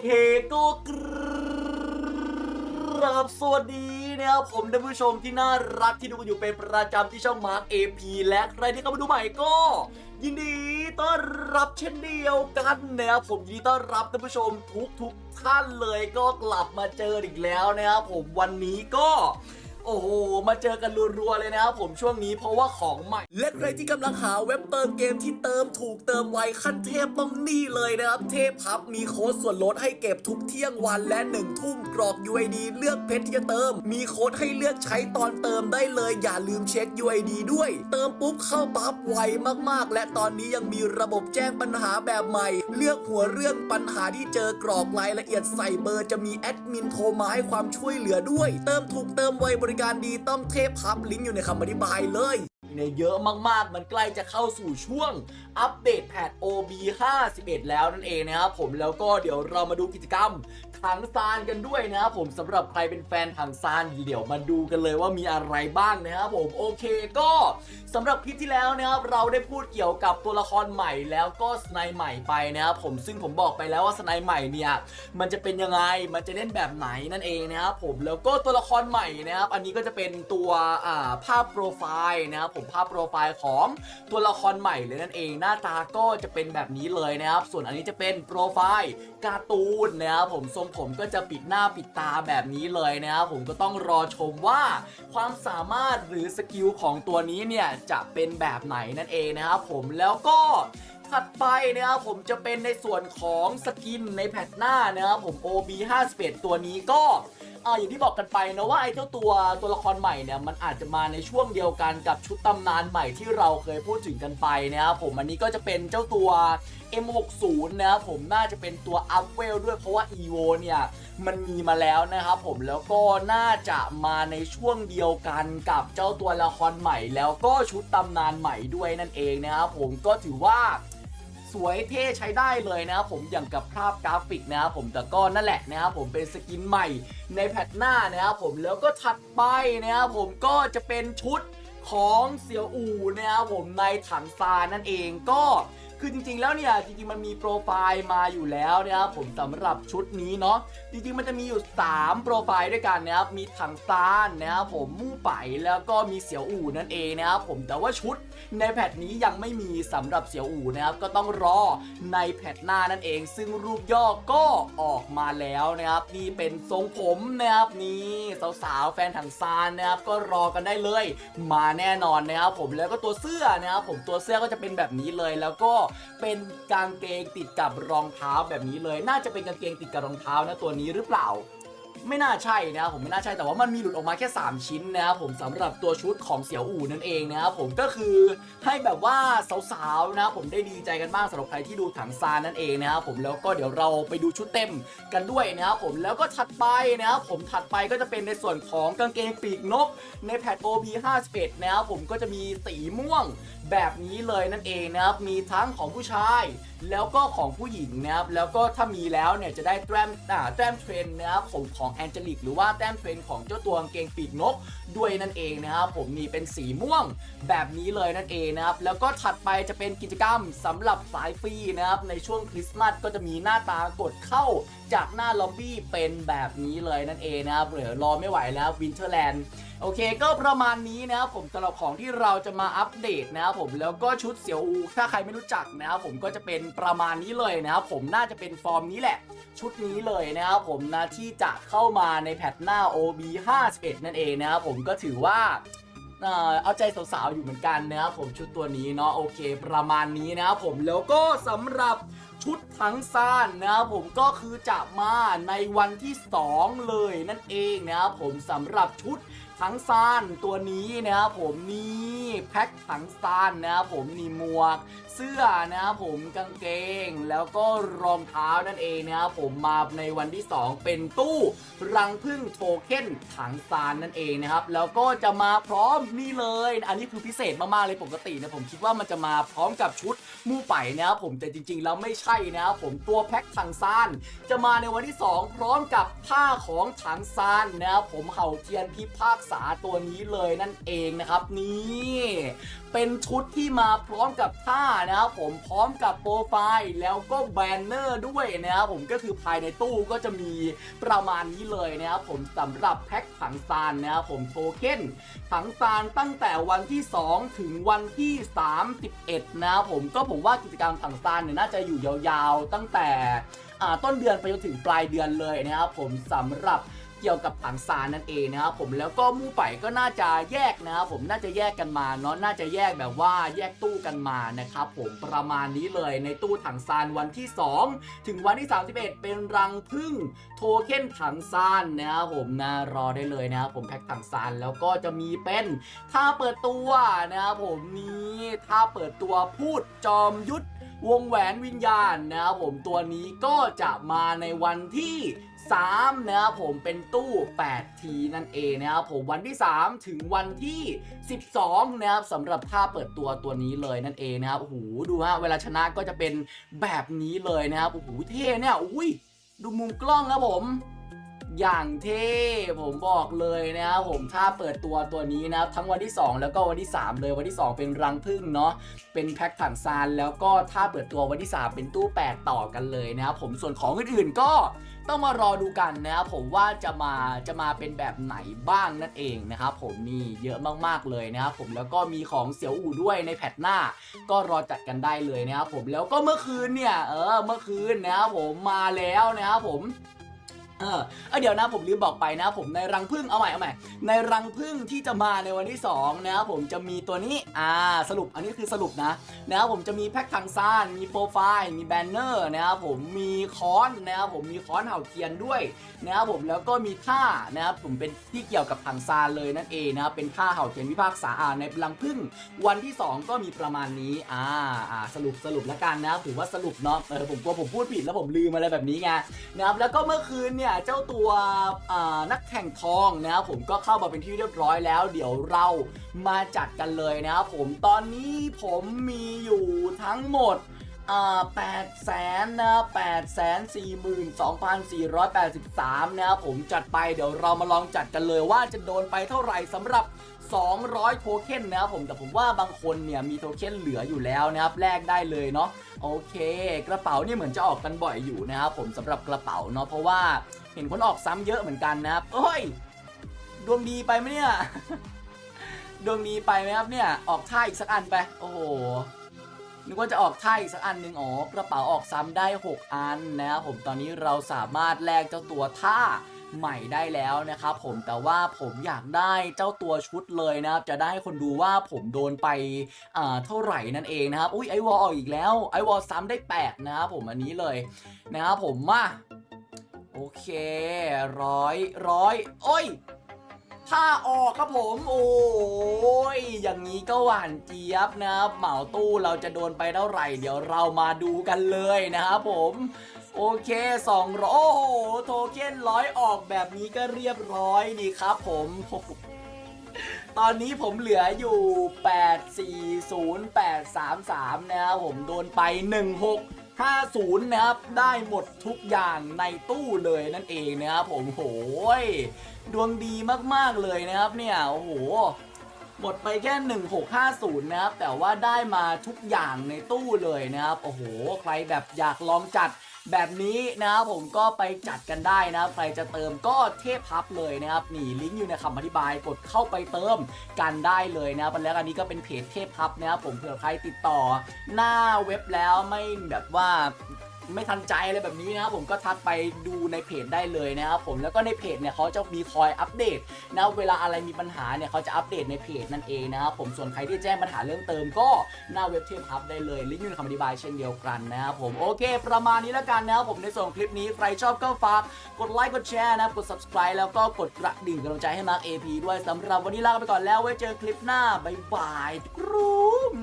เคก็กราบสวัสดีนะครับผมท่านผู้ชมที่น่ารักที่ดูกันอยู่เป็นประจำที่ช่องมาร์คเอพีและใครที่เข้ามาดูใหม่ก็ ยินดีต้อนรับเช่นเดียวกันนะครับผมยินดีต้อนรับท่านผู้ชมทุกทุกท่านเลยก็กลับมาเจออีกแล้วนะครับผมวันนี้ก็ โอ้โห มาเจอกันรัวๆเลยนะครับผมช่วงนี้เพราะว่าของใหม่ และใครที่กำลังหาเว็บเติมเกมที่เติมถูกเติมไวขั้นเทพต้องนี่เลยนะครับ เทพพับมีโค้ดส่วนลดให้เก็บทุกเที่ยงวันและ1ทุ่มกรอก UID เลือกเพชรที่จะเติม มีโค้ดให้เลือกใช้ตอนเติมได้เลย อย่าลืมเช็ค UID ด้วย เติมปุ๊บเข้าปั๊บไวมากๆ และตอนนี้ยังมีระบบแจ้งปัญหาแบบใหม่ เลือกหัวเรื่องปัญหาที่เจอกรอกรายละเอียดใส่เบอร์จะมีแอดมินโทรมาให้ความช่วยเหลือด้วย เติมถูกเติมไวบริริการดีต้องเทพพับลิงก์อยู่ในคำอธิบายเลย เนี่ยเยอะมากๆ มันใกล้จะเข้าสู่ช่วงอัปเดตแพท OB 51 แล้วนั่นเองนะครับผมแล้วก็เดี๋ยวเรามาดูกิจกรรมถังซานกันด้วยนะครับผมสำหรับใครเป็นแฟนถังซานเดี๋ยวมาดูกันเลยว่ามีอะไรบ้างนะครับผมโอเคก็สำหรับคลิปที่แล้วนะครับเราได้พูดเกี่ยวกับตัวละครใหม่แล้วก็สไนใหม่ไปนะครับผมซึ่งผมบอกไปแล้วว่าสไนใหม่เนี่ยมันจะเป็นยังไงมันจะเล่นแบบไหนนั่นเองนะครับผมแล้วก็ตัวละครใหม่นะครับอันนี้ก็จะเป็นตัวภาพโปรไฟล์นะครับผมภาพโปรไฟล์ของตัวละครใหม่เลยนั่นเองหน้าตาก็จะเป็นแบบนี้เลยนะครับ ส่วนอันนี้จะเป็นโปรไฟล์การ์ตูนนะครับผมทรงผมก็จะปิดหน้าปิดตาแบบนี้เลยนะครับผมก็ต้องรอชมว่า ความสามารถหรือสกิลของตัวนี้เนี่ยจะเป็นแบบไหนนั่นเองนะครับผมแล้วก็ถัดไปนะครับผมจะเป็นในส่วนของสกินในแพทหน้านะครับผม OB 51 ตัวนี้ก็ อ่าอย่างที่บอกกันไปนะว่าไอ้เจ้าตัวตัวละครใหม่เนี่ยมันอาจจะมาในช่วงเดียวกันกับชุดตำนานใหม่ที่เราเคยพูดถึงกันไปนะครับผมอันนี้ก็จะเป็นเจ้าตัว M60 นะครับผมน่าจะเป็นตัวอัพเวลด้วยเพราะว่า EVO เนี่ยมันมีมาแล้วนะครับผมแล้วก็น่าจะมาในช่วงเดียวกันกับเจ้าตัวละครใหม่ แล้วก็ชุดตำนานใหม่ด้วยนั่นเองนะครับผมก็ถือว่า สวยเท่ใช้ได้เลยนะครับผมอย่างกับภาพกราฟิกนะครับผมแต่ก็นั่นแหละนะครับผมเป็นสกินใหม่ในแพทหน้านะครับผมแล้วก็ถัดไปนะครับผมก็จะเป็นชุดของเสี่ยวอู่นะครับผมในถังซานนั่นเองก็ คือจริงๆแล้วเนี่ยจริงๆมันมีโปรไฟล์มาอยู่แล้วนะครับผมสำหรับชุดนี้เนาะจริงๆมันจะมีอยู่ 3 โปรไฟล์ด้วยกันนะครับมีถังซานนะครับผมมู่ไปแล้วก็มีเสี่ยวอู่นั่นเองนะครับผมแต่ว่าชุดในแพทนี้ยังไม่มีสำหรับเสี่ยวอู่นะครับก็ต้องรอในแพทหน้านั่นเอง ซึ่งรูปย่อก็ออกมาแล้วนะครับนี่เป็นทรงผมนะครับนี่สาวๆแฟนถังซานนะครับก็รอกันได้เลย มาแน่นอนนะครับผมแล้วก็ตัวเสื้อนะครับผมตัวเสื้อก็จะเป็นแบบนี้เลยแล้วก็เป็นกางเกงติดกับรองเท้าแบบนี้เลย น่าจะเป็นกางเกงติดกับรองเท้านะตัวนี้หรือเปล่าไม่น่าใช่นะครับผมไม่น่าใช่แต่ว่ามันมีหลุดออกมาแค่ 3 ชิ้นนะครับผมสำหรับตัวชุดของเสี่ยวอู่นั่นเองนะครับผมก็คือให้แบบว่าสาวๆนะครับผมได้ดีใจกันบ้างสำหรับใครที่ดูถังซานนั่นเองนะครับผมแล้วก็เดี๋ยวเราไปดูชุดเต็มกันด้วยนะครับผมแล้วก็ถัดไปนะครับผมถัดไปก็จะเป็นในส่วนของกางเกงปีกนกในแพท OB 51นะครับผมก็จะมีสีม่วง แบบนี้เลยนั่นเองนะครับ มีทั้งของผู้ชาย แล้วก็ของผู้หญิงนะครับ แล้วก็ถ้ามีแล้วเนี่ยจะได้แต้มอ่าแต้มเทรนนะครับผมของแองเจลิกหรือว่าแต้มเทรนของเจ้าตัวกางเกงปีกนกด้วยนั่นเองนะครับ ผมนี่เป็นสีม่วงแบบนี้เลยนั่นเองนะครับ แล้วก็ถัดไปจะเป็นกิจกรรมสำหรับสายฟรีนะครับ ในช่วงคริสต์มาสก็จะมีหน้าตากดเข้าจากหน้าล็อบบี้เป็นแบบนี้เลยนั่นเองนะครับเดี๋ยวรอไม่ไหวแล้ววินเทอร์แลนด์ โอเคก็ประมาณนี้นะครับผมสำหรับของที่เราจะมาอัปเดตนะครับผมแล้วก็ชุดเสี่ยวอู ถ้าใครไม่รู้จักนะครับผมก็จะเป็นประมาณนี้เลยนะครับผมน่าจะเป็นฟอร์มนี้แหละ ชุดนี้เลยนะครับผมนะที่จะเข้ามาในแพทหน้า OB 51นั่นเองนะครับผมก็ถือว่าเอาใจสาวๆ อยู่เหมือนกันนะครับผมชุดตัวนี้เนาะโอเค ประมาณนี้นะครับผมแล้วก็สำหรับชุดทั้งซ่านนะครับผมก็คือจะมาในวันที่ 2 เลยนั่นเองนะครับผมสำหรับชุด ทั้งซานตัวนี้นะครับผมนี่แพ็คถังซานนะครับผมนี่หมวก เสื้อนะครับผมกางเกง แล้วก็รองเท้านั่นเองนะครับผมมาในวันที่ 2 เป็นตู้รังพึ่งโทเค็นถังซานนั่นเองนะครับแล้วก็จะมาพร้อมนี่เลย อันนี้คือพิเศษมากๆเลยปกตินะผมคิดว่ามันจะมาพร้อมกับชุดมู่ไปนะครับผมแต่จริงๆแล้วไม่ใช่นะครับผมตัวแพ็คถังซานจะมาในวันที่ 2 พร้อมกับผ้าของถังซานนะครับผมเห่าเทียนพิพากษาตัวนี้เลยนั่นเองนะครับนี่เป็นชุดที่มาพร้อมกับท่านะครับผมพร้อมกับโปรไฟล์แล้วก็แบนเนอร์ด้วยนะครับผมก็คือภายในตู้ก็จะมีประมาณนี้เลยนะครับผมสำหรับแพ็คถังซานนะครับผมโทเค็นถังซานตั้งแต่วันที่ 2 ถึงวันที่ 31 นะครับผมก็ผมว่ากิจกรรมถังซานเนี่ยน่าจะอยู่ยาวๆ ตั้งแต่ต้นเดือนไปจนถึงปลายเดือนเลยนะครับผมสำหรับ เกี่ยวกับถังซานนั่นเองนะครับผมแล้วก็มู่ไปก็น่าจะแยกนะครับผมน่าจะแยกกันมาเนาะน่าจะแยกแบบว่าแยกตู้กันมานะครับผมประมาณนี้เลยในตู้ถังซานวันที่ 2 ถึงวันที่ 31 เป็นรังพึ่งโทเค็นถังซานนะครับผมนะรอได้เลยนะครับผมแพ็คถังซานแล้วก็จะมีเป็นท่าเปิดตัวนะครับผมนี้ท่าเปิดตัวพูดจอมยุทธวงแหวนวิญญาณนะครับผมตัวนี้ก็จะมาในวันที่ 3 นะครับผมเป็นตู้8ทีนั่นเองนะครับผมวันที่ 3 ถึงวันที่ 12 นะครับสำหรับท่าเปิดตัวตัวนี้เลยนั่นเองนะครับโอ้โหดูฮะเวลาชนะก็จะเป็นแบบนี้เลยนะครับโอ้โหเท่เนี่ยอุ้ยดูมุมกล้องครับผมอย่างเท่ผมบอกเลยนะครับผมถ้าเปิดตัวตัวนี้นะครับทั้งวันที่ 2 แล้วก็วันที่ 3 เลยวันที่ 2 เป็นรังพึ่งเนาะเป็นแพ็คถังซานแล้วก็ถ้าเปิดตัววันที่ 3 เป็นตู้ 8 ต่อกันเลยนะครับผมส่วนของอื่นๆก็ ต้องมารอดูกันนะครับผมว่าจะมาจะมาเป็นแบบไหนบ้างนั่นเองนะครับผมนี่เยอะมากๆเลยนะครับผมแล้วก็มีของเสี่ยวอู่ด้วยในแพทหน้า ก็รอจัดกันได้เลยนะครับผมแล้วก็เมื่อคืนเนี่ยเออเมื่อคืนนะครับผมมาแล้วนะครับผม เออเอ้ยเดี๋ยวนะผมลืมบอกไปนะ ผมในรังพึ่งเอาใหม่เอาใหม่ในรังพึ่งที่จะมาในวันที่2นะครับผมจะมีตัวนี้อ่าสรุปอันนี้คือสรุปนะนะครับผมจะมีแพ็คทางซ่านมีโปรไฟล์มีแบนเนอร์นะครับผมมีค้อนนะครับผมมีค้อนเห่าเทียนด้วยนะครับผมแล้วก็มีท่านะครับผมเป็นที่เกี่ยวกับทางซานเลยนั่นเองนะครับเป็นท่าเห่าเทียนวิพากษาอ่าในรังพึ่งวันที่ 2 ก็มีประมาณนี้อ่าอ่าสรุปสรุปแล้วกันนะครับถือว่าสรุปเนาะเออผมกลัวผมพูดผิดแล้วผมลืมอะไรแบบนี้ไงนะครับแล้วก็เมื่อคืนเนี่ยเจ้าตัวนักแข่งทองนะครับผมก็เข้ามาเป็นที่เรียบร้อยแล้ว เดี๋ยวเรามาจัดกันเลยนะครับผมตอนนี้ผมมีอยู่ทั้งหมด แปดแสนนะแปดแสนสี่หมื่นสองพันสี่ร้อยแปดสิบสามนะครับผมจัดไปเดี๋ยวเรามาลองจัดกันเลยว่าจะโดนไปเท่าไหร่สำหรับ200 โทเค็นนะครับผมแต่ผมว่าบางคนเนี่ยมีโทเค็นเหลืออยู่แล้วนะครับแลกได้เลยเนาะโอเค กระเป๋าเนี่ยเหมือนจะออกกันบ่อยอยู่นะครับผมสำหรับกระเป๋าเนาะเพราะว่าเห็นคนออกซ้ำเยอะเหมือนกันนะครับเอ้ยดวงดีไปไหมเนี่ยดวงดีไปไหมครับเนี่ยออกท่าอีกสักอันไป โอ้โห นึกว่าจะออกท่าอีกสักอันหนึ่งอ๋อกระเป๋าออกซ้ำได้ 6 อันนะครับผมตอนนี้เราสามารถแลกเจ้าตัวท่าใหม่ได้แล้วนะครับผมแต่ว่าผมอยากได้เจ้าตัวชุดเลยนะครับจะได้ให้คนดูว่าผมโดนไปอ่าเท่าไหร่นั่นเองนะครับอุ้ยไอวอลออกอีกแล้วไอวอลซ้ำได้ 8 นะครับผมอันนี้เลยนะครับผมมาโอเคร้อยร้อยโอ้ยถ้าออกครับผม โอ้ย อย่างนี้ก็หวานเจี๊ยบนะครับเหมาตู้เราจะโดนไปเท่าไหร่ เดี๋ยวเรามาดูกันเลยนะครับผมโอเค200โอ้โหโทเค็นร้อยออกแบบนี้ก็เรียบร้อยดีครับผมตอนนี้ผมเหลืออยู่ 840833 นะครับผมโดนไป 1650 นะครับ ได้หมดทุกอย่างในตู้เลยนั่นเองนะครับผมโหยดวงดีมากๆเลยนะครับเนี่ย โอ้โห หมดไปแค่ 1650 นะครับ แต่ว่าได้มาทุกอย่างในตู้เลยนะครับ โอ้โห ใครแบบอยากลองจัดแบบนี้นะครับผมก็ไปจัดกันได้นะครับ ใครจะเติมก็เทพพับเลยนะครับนี่ลิงก์อยู่ในคำอธิบายกดเข้าไปเติมกันได้เลยนะครับแล้วอันนี้ก็เป็นเพจเทพพับนะครับผมเผื่อใครติดต่อหน้าเว็บแล้วไม่แบบว่า ไม่ทันใจอะไรแบบนี้นะครับผมก็ทักไปดูในเพจได้เลยนะครับผมแล้วก็ในเพจเนี่ยเขาจะมีคอยอัปเดตนะเวลาอะไรมีปัญหาเนี่ยเขาจะอัปเดตในเพจนั่นเองนะครับผมส่วนใครที่แจ้งปัญหาเรื่องเติมก็หน้าเว็บเทมพับได้เลยลิงก์อยู่ในคำอธิบายเช่นเดียวกันนะครับผมโอเค ประมาณนี้แล้วกันนะครับผมในส่วนของคลิปนี้ใครชอบก็ฝากกดไลค์กดแชร์นะครับกด subscribe แล้วก็กดกระดิ่งกำลังใจให้มาร์ค AP ด้วยสำหรับวันนี้ลาไปก่อนแล้วไว้เจอคลิปหน้าบ๊ายบายกรู๊ม